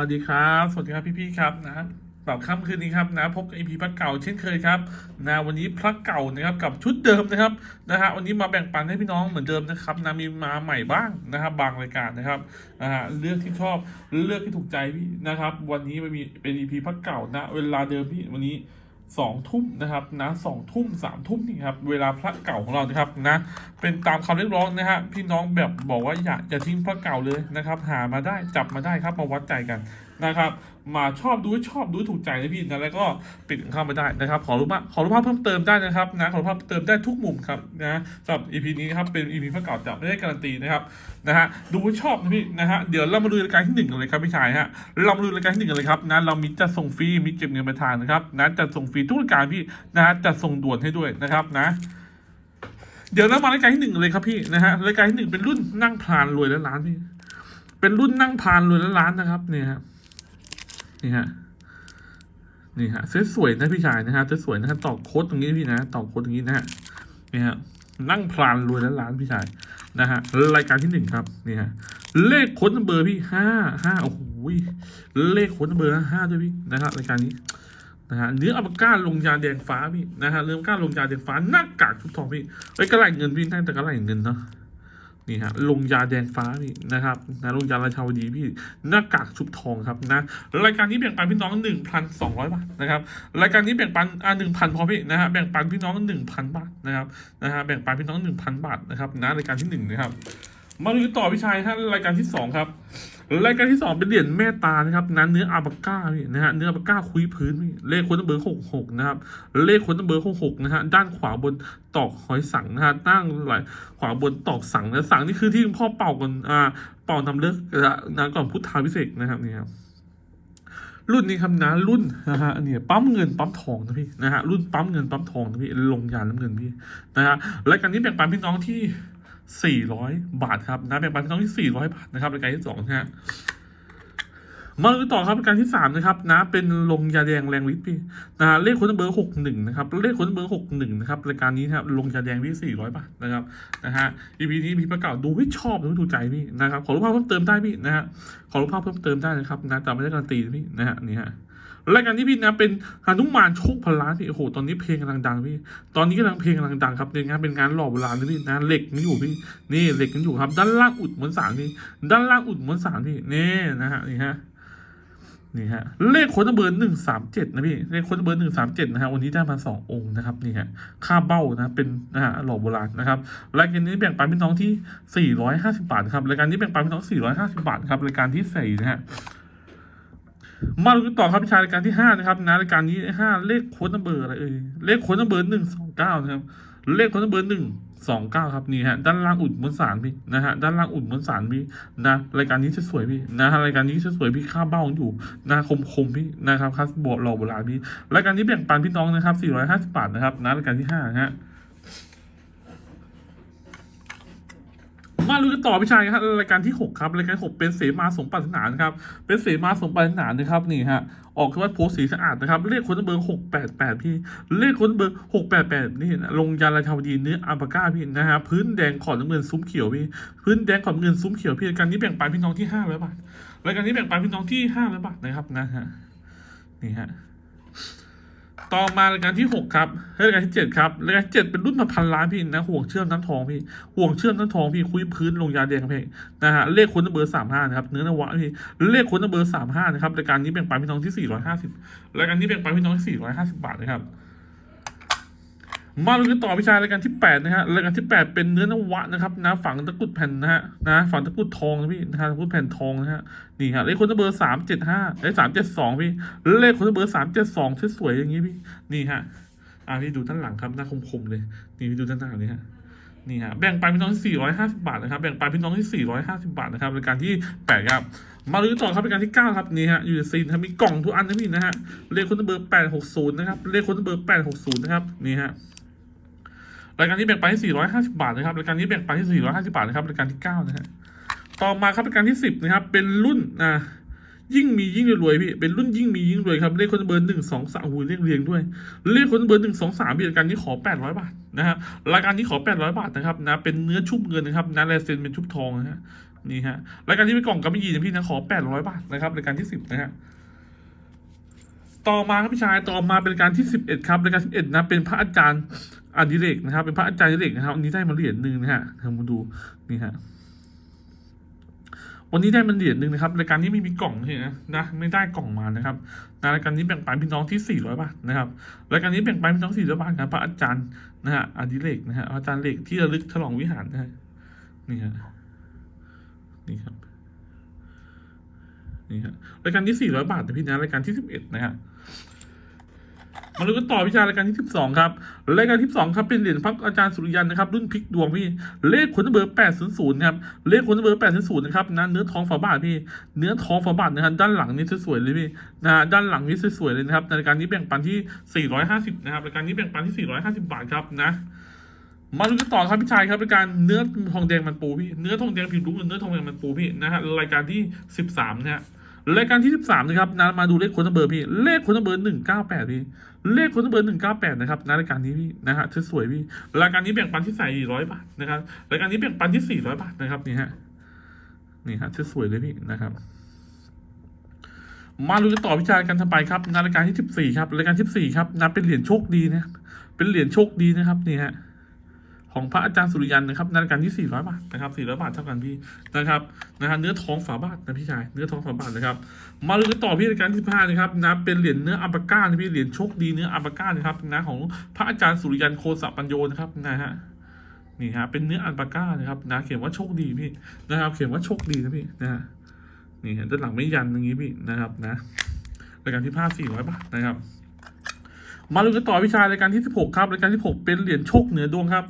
วัสดีครับ สวัสดีครับพี่ๆครับนะสำหรับค่ำคืนนี้ครับนะพบกับอีพีพักเก่าเช่นเคยครับนะวันนี้พักเก่านะครับกับชุดเดิมนะครับนะฮะวันนี้มาแบ่งปันให้พี่น้องเหมือนเดิมนะครับนะมีมาใหม่บ้างนะครับบางรายการนะครับนะฮะเลือกที่ชอบเลือกที่ถูกใจพี่นะครับ วันนี้มันมีเป็นอีพีพักเก่านะเวลาเดิมพี่วันนี้ สองทุ่มนะครับนะสองทุ่มสามทุ่มนี่ครับเวลาพระเก่าของเรานะครับนะเป็นตามคำเรียกร้องนะฮะพี่น้องแบบบอกว่าอยากจะทิ้งพระเก่าเลยนะครับ หามาได้จับมาได้ครับมาวัดใจกัน นะครับ มาชอบดูชอบดูถูกใจนะพี่นะแล้วก็ปิดเข้ามาได้นะครับขอรูปภาพขอรูปภาพเพิ่มเติมได้นะครับนะขอรูปภาพเติมได้ทุกมุมครับนะสำหรับ EP นี้ครับเป็น EP พระเก่าจะไม่ได้การันตีนะครับนะฮะดูชอบนะพี่นะฮะเดี๋ยวเรามาดูรายการที่หนึ่งกันเลยครับพี่ชายฮะเรามาดูรายการที่หนึ่งกันเลยครับนะเรามีจัดส่งฟรีมีเก็บเงินปลาทางนะครับนะจัดส่งฟรีทุกรายการพี่นะฮะจัดส่งด่วนให้ด้วยนะครับนะเดี๋ยวเรามารายการที่หนึ่งเลยครับพี่นะฮะรายการที่หนึ่งเป็นรุ่นนั่งพลานรวยแล้วล้านพี่ เป็นรุ่นนั่งพลานรวยแล้วล้านนะครับเนี่ยครับ นี่ฮะนี่ฮะสวยๆนะพี่ชายนะฮะสวยๆนะฮะตอกโค้ดตรงนี้พี่นะตอกโค้ดตรงนี้นะฮะนี่ฮะนั่งพลานรวยแล้วล้านพี่ชายนะฮะรายการที่หนึ่งครับนี่ฮะเลขโค้ดเบอร์พี่ห้าห้าโอ้โหเลขโค้ดเบอร์ห้าด้วยพี่นะครับรายการนี้นะฮะเนื้ออัปก้าลงยาแดงฟ้าพี่นะฮะเรื่องก้าลงยาแดงฟ้าหน้ากากชุบทองพี่เอ้ยกระไรเงินพี่นั่นแต่กระไรเงินเนาะ นี่ฮะลงยาแดงฟ้านี่นะครับนะลงยาราชาวดีพี่หน้ากากชุบทองครับนะรายการนี้แบ่งปันพี่น้องหนึ่งพันสองร้อยบาทนะครับรายการนี้แบ่งปันอ่าหนึ่งพันพอพี่นะฮะแบ่งปันพี่น้องหนึ่งพันบาทนะครับนะฮะแบ่งปันพี่น้องหนึ่งพันบาทนะครับนะรายการที่หนึ่งนะครับมาดูต่อพี่ชายฮะรายการที่สองครับ รายการที่สองเป็นเหรียญแม่ตานะครับนั้นเนื้ออาบาก้าพี่นะฮะเนื้ออาบาก้าคุยพื้นพี่เลขคนตัวเบอร์หกหกนะครับเลขคนตัวเบอร์หกหกนะฮะด้านขวาบนตอกหอยสังนะฮะตั้งไหลขวาบนตอกสังนะสังนี่คือที่พ่อเป่ากันอ่าเป่านำเลิกนะก่อนพุทธาพิเศษนะครับนี่ครับรุ่นนี้ครับนะรุ่นนะฮะเนี่ยปั๊มเงินปั๊มทองนะพี่นะฮะรุ่นปั๊มเงินปั๊มทองนะพี่ลงยาน้ำเงินพี่นะฮะรายการนี้แบ่งปันพี่น้องที่ 400 บาทครับนะแบ่งปันพี่น้องที่ 400 บาทนะครับรายการที่สองนะฮะมาดูต่อครับรายการที่สามนะครับ นะ เป็นลงยาแดงแรงฤทธิ์พี่นะเลขคนเบอร์หกหนึ่งนะครับ เลขคนเบอร์หกหนึ่งนะครับรายการนี้นะครับลงยาแดงพี่สี่ร้อยบาทนะครับนะฮะ EP นี้พี่ประกาศดูให้ชอบดูถูกใจพี่นะครับขอรูปภาพเพิ่มเติมได้พี่นะฮะขอรูปภาพเพิ่มเติมได้นะครับนะแต่ไม่ได้การันตีพี่นะฮะนี่ฮะ รายการที่พี่นะเป็นหนุมานโชคพล้านพี่โอ้โหตอนนี้เพลงกำลังดังพี่ ตอนนี้กำลังเพลงกำลังดังครับเป็นงานเป็นงานหล่อโบราณนะพี่นะเหล็กนี่อยู่พี่นี่เหล็กนี่อยู่ครับ ด้านล่างอุดเหมวลสารพี่ด้านล่างอุดเหมวลสารพี่นี่นะฮะนี่ฮะนี่ฮะเลขคนเบอร์หนึ่งสามเจ็ดนะพี่เลขคนเบอร์หนึ่งสามเจ็ดนะฮะวันนี้ได้มาสององค์นะครับนี่ฮะค่าเบ้านะเป็นนะฮะหล่อโบราณนะครับรายการนี้แบ่งปันพี่น้องที่สี่ร้อยห้าสิบาทครับรายการนี้แบ่งปันพี่น้องสี่ร้อยห้าสิบาทครับรายการที่สี่นะฮะ มาดูกันต่อครับวิชารายการที่ห้านะครับนะรายการนี้ห้าเลขโค้ดนัมเบอร์อะไรเอ่ยเลขโค้ดนัมเบอร์หนึ่งสองเก้านะครับเลขโค้ดนัมเบอร์หนึ่งสองเก้าครับนี่ฮะด้านล่างอุดมวลสารพี่นะฮะด้านล่างอุดมวลสารพี่นะรายการนี้จะสวยพี่นะฮะรายการนี้จะสวยพี่ค่าเบ้าอยู่นะคมคมพี่นะครับคัสบอร์ดหล่อโบราณพี่รายการนี้แบ่งปันพี่น้องนะครับสี่ร้อยห้าสิบบาทนะครับนะรายการที่ห้านะฮะ มาลุยกันต่อพี่ชายครับรายการที่หกครับรายการที่หกเป็นเสมาสมปรารถนานะครับเป็นเสมาสมปรารถนานะครับนี่ฮะออกวัดโพสีสะอาดนะครับเลขคนเบอร์หกแปดแปดพี่เลขคนเบอร์หกแปดแปดนี่นะลงยาลาชาวดีเนื้ออัลปาก้าพี่นะฮะพื้นแดงขอดน้ำเงินซุ้มเขียวพี่พื้นแดงขอดน้ำเงินซุ้มเขียวพี่รายการนี้แบ่งปันพี่น้องที่ห้าร้อยบาทรายการนี้แบ่งปันพี่น้องที่ห้าร้อยบาทนะครับนะฮะนี่ฮะ ต่อมารายการที่หกครับรายการที่เจ็ดครับรายการที่เจ็ดเป็นรุ่นมาพันล้านพี่นะห่วงเชื่อมน้ำทองพี่ห่วงเชื่อมน้ำทองพี่คุยพื้นลงยาแดงเพี่นะฮะเลขคนเบอร์สามห้านะครับเนื้อนวะพี่เลขคนเบอร์สามห้านะครับรายการนี้แบ่งปันพี่น้องที่สี่ร้อยห้าสิบรายการนี้แบ่งปันพี่น้องที่สี่ร้อยห้าสิบบาทนะครับ มาดูกันต่อพิชารายการที่แปดนะฮะรายการที่แปดเป็นเนื้อนวะนะครับนะฝังตะกุดแผ่นนะฮะนะฝังตะกุดทองนะพี่นะฮะตะกุดแผ่นทองนะฮะนี่ฮะเลขคนเบอร์สามเจ็ดห้าเลขสามเจ็ดสองพี่เลขคนเบอร์สามเจ็ดสองสวยๆอย่างนี้พี่นี่ฮะอ่าพี่ดูด้านหลังครับหน้าคมๆเลยนี่พี่ดูด้านหน้าเลยฮะนี่ฮะแบ่งปันพี่น้องที่สี่ร้อยห้าสิบาทนะครับ แบ่งปันพี่น้องที่สี่ร้อยห้าสิบาทนะครับรายการที่แปดครับ มาดูต่อครับรายการที่เก้าครับนี่ฮะอยู่ในซีนครับมีกล่องทุกอันนะพี่นะฮะเลขคนเบอร์แปดหกศูนย์นะครับเลขคนเบอร์แปดหกศูนย์นะครับนี่ฮะ รายการนี้แบ่งปันที่ 450 บาทนะครับรายการนี้แบ่งปันที่ 450 บาทนะครับรายการที่9นะฮะต่อมาครับรายการที่ 10นะครับ เป็นรุ่นอ่ายิ่งมียิ่งรวยพี่เป็นรุ่นยิ่งมียิ่งรวยครับเลขคนเบอร์หนึ่งสองสามหูเลขเรียงด้วยเลขคนเบอร์หนึ่งสองสามรายการนี้ขอ800บาทนะครับรายการนี้ขอ800บาทนะครับนะเป็นเนื้อชุบเงินนะครับนะลายเซ็นเป็นชุบทองนะฮะนี่ฮะรายการที่เป็นกล่องกับไม่ยีนะพี่นะขอแปดร้อยบาทนะครับรายการที่สิบนะฮะต่อมาครับพี่ชายต่อมาเป็นรายการที่สิบเอ็ดครับรายการสิบเอ็ดนะเป็นพระอาจารย์ อดิเรกนะครับ เป็นพระอาจารย์อดิเรกนะครับวันนี้ได้มาเหรียญหนึ่งนะฮะเดี๋ยวมาดูนี่ฮะวันนี้ได้มันเหรียญหนึ่งนะครับรายการนี้ไม่มีกล่องใช่ไหมนะไม่ได้กล่องมานะครับนะรายการนี้แบ่งปันพี่น้องที่สี่ร้อยบาทนะครับรายการนี้แบ่งปันพี่น้องสี่ร้อยบาทครับพระอาจารย์นะฮะอดิเรกนะฮะอาจารย์เหล็กที่ระลึกฉลองวิหารนะฮะนี่ฮะนี่ครับนี่ฮะรายการที่สี่ร้อยบาทนะพี่นะรายการที่สิบเอ็ดนะฮะ มาดูกันต่อวิชารายการที่สิบสองครับ รายการที่สองครับเป็นเหรียญพระอาจารย์สุริยันนะครับรุ่นพลิกดวงพี่ เลขขนเบอร์แปดศูนย์ศูนย์ครับเลขคนเบอร์แปดศูนะครับนะเนื้อทองฝาบาทพี่ เนื้อทองฝาบาทนะครับด้านหลังนี่สวยๆเลยพี่นะด้านหลังนี่สวยๆเลยนะครับในรายการนี้แบ่งปันที่ 450นะครับรายการนี้แบ่งปันที่ 450 บาทครับนะมาดูกันต่อครับพี่ชายครับรายการเนื้อทองแดงมันปูพี่เนื้อทองแดงผิวรุ้งเนื้อทองแดงมันปูพี่นะฮะรายการที่ 13นะฮะ รายการที่ 13 นะครับนะมาดูเลขคนเบอร์พี่ เลขคนเบอร์198 พี่ เลขคนเบอร์198 นะครับนรายการนี้พี่นะฮะสวยพี่ รายการนี้แบ่งปันที่ใส่400 บาทนะครับ รายการนี้แบ่งปันที่ 400 บาทนะครับนี่ฮะ นี่ฮะสวยเลยพี่นะครับ มาดูกันต่อวิจารณ์กันทำไปครับนรายการที่สิบสี่ครับ รายการที่สี่ครับนับเป็นเหรียญโชคดีนะ เป็นเหรียญโชคดีนะครับนี่ฮะ ของพระอาจารย์สุริยันนะครับนรายการที่สี่ร้อยบาทนะครับสี่ร้อยบาทเท่ากันพี่นะครับนะฮะเนื้อทองฝาบาทนะพี่ชายเนื้อทองฝาบาทนะครับ มาดูกันต่อพี่รายการที่สิบห้านะครับนะเป็นเหรียญเนื้ออัปปาก้านะพี่เหรียญโชคดีเนื้ออัปปาก้านะครับนะของพระอาจารย์สุริยันโคสปัญโยนะครับนะฮะนี่ฮะเป็นเนื้ออัปปาก้านะครับนะเขียนว่าโชคดีพี่นะครับ เขียนว่าโชคดีนะพี่นะฮะนี่เห็นด้านหลังไม่ยันอย่างนี้พี่นะครับนะรายการที่ผ้าสี่ร้อยบาทนะครับ มาดูกันต่อวิชารายการที่สิบหกครับรายการที่หกเป็นเหรียญโชคเหนือดวงครับ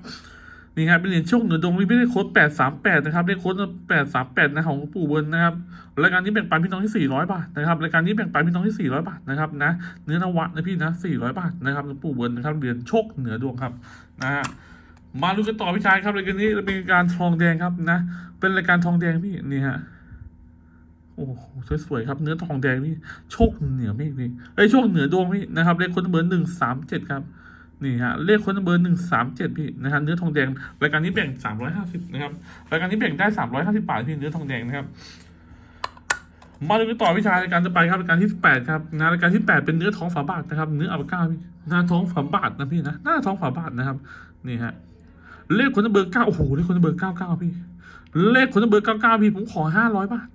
นี่ครับเป็นเหรียญโชคเหนือดวงไม่ได้โค้ดแปดสามแปดนะครับได้โค้ดแปดสามแปดนะของปู่เบิร์นนะครับรายการนี้แบ่งปันพี่น้องที่สี่ร้อยบาทนะครับรายการนี้แบ่งปันพี่น้องที่สี่ร้อยบาทนะครับนะเนื้อนวะนะพี่นะสี่ร้อยบาทนะครับหลวงปู่เบิร์นนะครับเหรียญโชคเหนือดวงครับนะฮะมาดูกันต่อวิชายครับรายการนี้เป็นการทองแดงครับนะ เป็นรายการทองแดงพี่นี่ฮะโอ้โหสวยๆครับเนื้อทองแดงนี่โชคเหนือเมฆนี่เอ้ยโชคเหนือดวงพี่นะครับเลขคนเบอร์หนึ่งสามเจ็ดครับ นี่ฮะเลขคนเบอร์หนึ่งสามเจ็ดพี่นะฮะเนื้อทองแดงรายการนี้แบ่งสามร้อยห้าสิบนะครับรายการนี้แบ่งได้สามร้อยห้าสิบบาทพี่เนื้อทองแดงนะครับมาดูกันต่อวิชารายการจะไปครับรายการที่แปดครับนะรายการที่แปดเป็นเนื้อท้องฝาบาทนะครับเนื้ออัลปาก้าพี่หน้าท้องฝาบาทนะพี่นะหน้าท้องฝาบาทนะครับนี่ฮะเลขคนเบอร์เก้าโอ้โหเลขคนเบอร์เก้าเก้าพี่ เลขคนเบอร์เก้าเก้าพี่ผมขอห้าร้อยบาท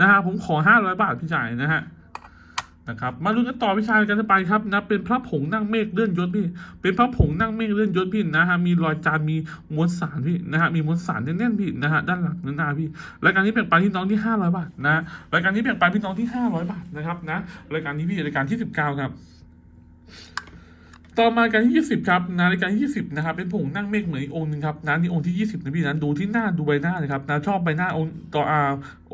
นะฮะผมขอห้าร้อยบาทพี่ชายนะฮะ นะครับมาลุ้นกันต่อวิชากันไปครับนะเป็นพระผงนั่งเมฆเลื่อนยศพี่ เป็นพระผงนั่งเมฆเลื่อนยศพี่นะฮะมีรอยจานมีมวลสารพี่นะฮะมีมวลสารแน่นๆพี่นะฮะด้านหลังนั่นนาพี่รายการนี้แบ่งปันพี่น้องที่ห้าร้อยบาทนะรายการนี้แบ่งปันพี่น้องที่ห้าร้อยบาทนะครับนะรายการนี้พี่รายการที่สิบเก้าครับ ต่อมาการที่20ครับนะรายการที่20นะครับเป็นผงนั่งเมฆเหมือนอีกองค์หนึ่งครับนะนี่องค์ที่20นะพี่นะดูที่หน้าดูใบหน้าเลยครับนะชอบใบหน้าองค์ต่ออา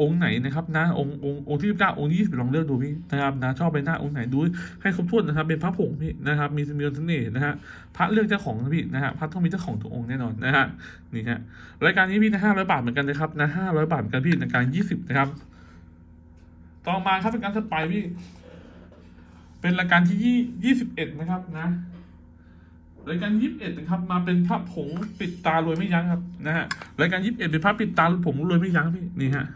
องค์ไหนนะครับนะองค์องค์องค์ที่19องค์ที่20ลองเลือกดูพี่นะครับนะชอบใบหน้าองค์ไหนดูให้ครบถ้วนนะครับ เป็นพระผงพี่นะครับ มีมีเสน่ห์นะฮะพระเลือกเจ้าของนะพี่นะฮะพระต้องมีเจ้าของทุกองค์แน่นอนนะฮะนี่ฮะรายการนี้พี่นะ500บาทเหมือนกันนะครับนะ500บาทเหมือนกันพี่ในการ20นะครับ ต่อมาครับเป็นการสไปพี่ เป็นรายการที่ยี่21นะครับนะรายการยี่สิบเอ็ดนะครับมาเป็นพระผงปิดตารวยไม่ยั้งครับนะฮะรายการยี่สิบเอ็ดเป็นพระปิดตาผงรวยไม่ยั้งพี่นี่ฮะ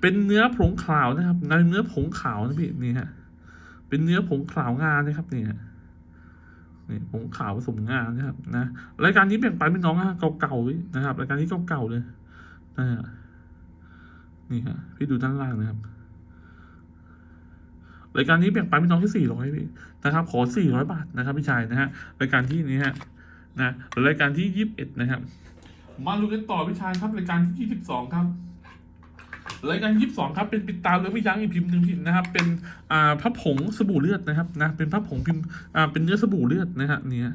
เป็นเนื้อผงขาวนะครับในเนื้อผงขาวนะพี่นี่ฮะเป็นเนื้อผงขาวงานนะครับนี่ฮะนี่ผงขาวผสมงานนะครับนะรายการนี้แบ่งปันพี่น้องฮะเก่าๆนะครับรายการนี้เก่าๆเลยนะฮะนี่ฮะพี่ดูด้านล่างนะครับ รายการนี้แบ่งปันพี่น้องที่สี่ร้อยพี่นะครับขอสี่ร้อยบาทนะครับพี่ชายนะฮะรายการที่นี้ฮะนะรายการที่ยี่สิบเอ็ดนะครับ มาดูกันต่อพี่ชายครับรายการที่ยี่สิบสองครับรายการยี่สิบสองครับเป็นปิดตาเลยไม่ยั้งอีกพิมพ์หนึ่งพี่นะครับ เป็นอ่าพระผงสบู่เลือดนะครับนะเป็นพระผงพิมพ์อ่าเป็นเนื้อสบู่เลือดนะฮะนี่ฮะ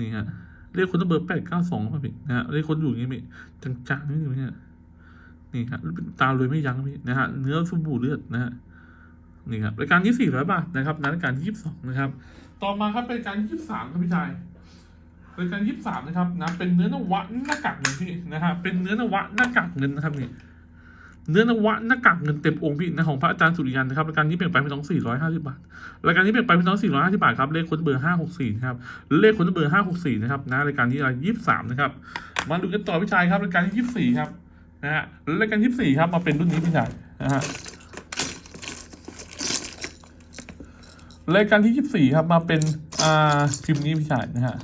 นี่ฮะเรียกคนเบอร์แปดเก้าสองป่ะพี่นะฮะเรียกคนอยู่อย่างงี้พี่จางๆนี่อยู่เนี่ยนี่ฮะเป็นตาเลยไม่ยั้งพี่นะฮะเนื้อสบู่เลือดนะฮะ นี่ครับรายการที่400บาทนะครับนะรายการที่22นะครับ ต่อมาครับเป็นรารยการที่23ครับพี่ชายรายการที่23นะครับนะเป็นเนื้อนวะหน้ากากเงินพี่นะฮะเป็นเนื้อนวะหน้ากากเงินนะครับนี่เนื้อนวะหน้ากากเงินเต็มองค์พี่นะของพระอาจารย์สุริยันนะครับรายการนี้เปลี่ยนไปเป็นน้อง450บบาทรายการนี้เปลี่ยนไปเป็นน้อง450บบาทครับเลขคนเบอร์564นะครับเลขคนเบอร์564นะครับนะรายการนี้ราย23นะครับมาดูกันต่อพี่ชายครับรายการที่24ครับนะฮะรายการยี่สี่ครับมาเป็นรุ่นนี้พี่ชายนะฮะ รายการที่ยี่สี่ครับ มาเป็นอ่าพิมพ์นี้พี่ชายนะฮะ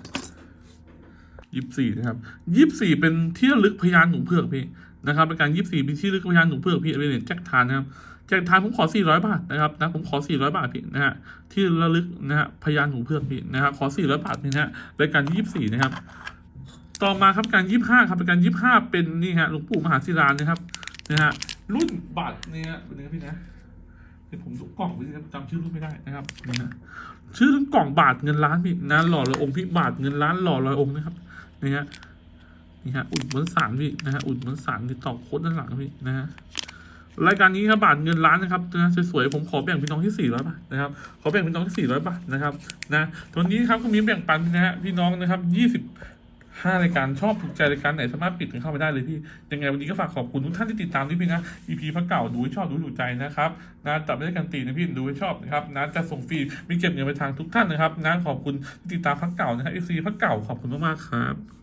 ยี่สี่นะครับยี่สี่เป็นที่ระลึกพยานหนูเผือกพี่นะครับรายการยี่สี่เป็นที่ระลึกพยานหนูเผือกพี่เป็นเหรียญแจ็คทานนะครับแจ็คทานผมขอสี่ร้อยบาทนะครับนะผมขอสี่ร้อยบาทพี่นะฮะที่ระลึกนะฮะพยานหนูเผือกพี่นะครับขอสี่ร้อยบาทพี่นะฮะรายการที่ยี่สี่นะครับ ต่อมาครับการยี่ห้าครับการยี่ห้าเป็นนี่ฮะหลวงปู่มหาศิลานะครับนะฮะรุ่นบาทเนี่ยเป็นไงพี่นะ เดี๋ยวผมดูกล่องไปสิครับจำชื่อรุ่นไม่ได้นะครับนี่ฮะชื่อรุ่นกล่องบาทเงินล้านพี่นะหล่อลอยองค์พี่บาทเงินล้านหล่อลอยองค์นะครับนี่ฮะนี่ฮะอุ่นเหมือนสารพี่นะฮะอุ่นเหมือนสารที่ตอโคตรด้านหลังพี่นะฮะรายการนี้ครับบาทเงินล้านนะครับนะสวยๆผมขอแบ่งพี่น้องที่สี่ร้อยบาทนะครับขอแบ่งพี่น้องที่สี่ร้อยบาทนะครับนะตัวนี้ครับก็มีแบ่งปันนะฮะพี่น้องนะครับยี่สิบ ห้ารายการชอบถูกใจรายการไหนสามารถปิดกันเข้าไปได้เลยพี่ ยังไงวันนี้ก็ฝากขอบคุณทุกท่านที่ติดตามด้วยพี่นะ EP พักเก่าดูให้ชอบดูถูกใจนะครับนะจับไม่ได้กันตีนะพี่ดูให้ชอบนะครับนะจะส่งฟรีมีเก็บเงินไปทางทุกท่านนะครับนะขอบคุณที่ติดตามพักเก่านะครับ FC พักเก่าขอบคุณมากๆครับ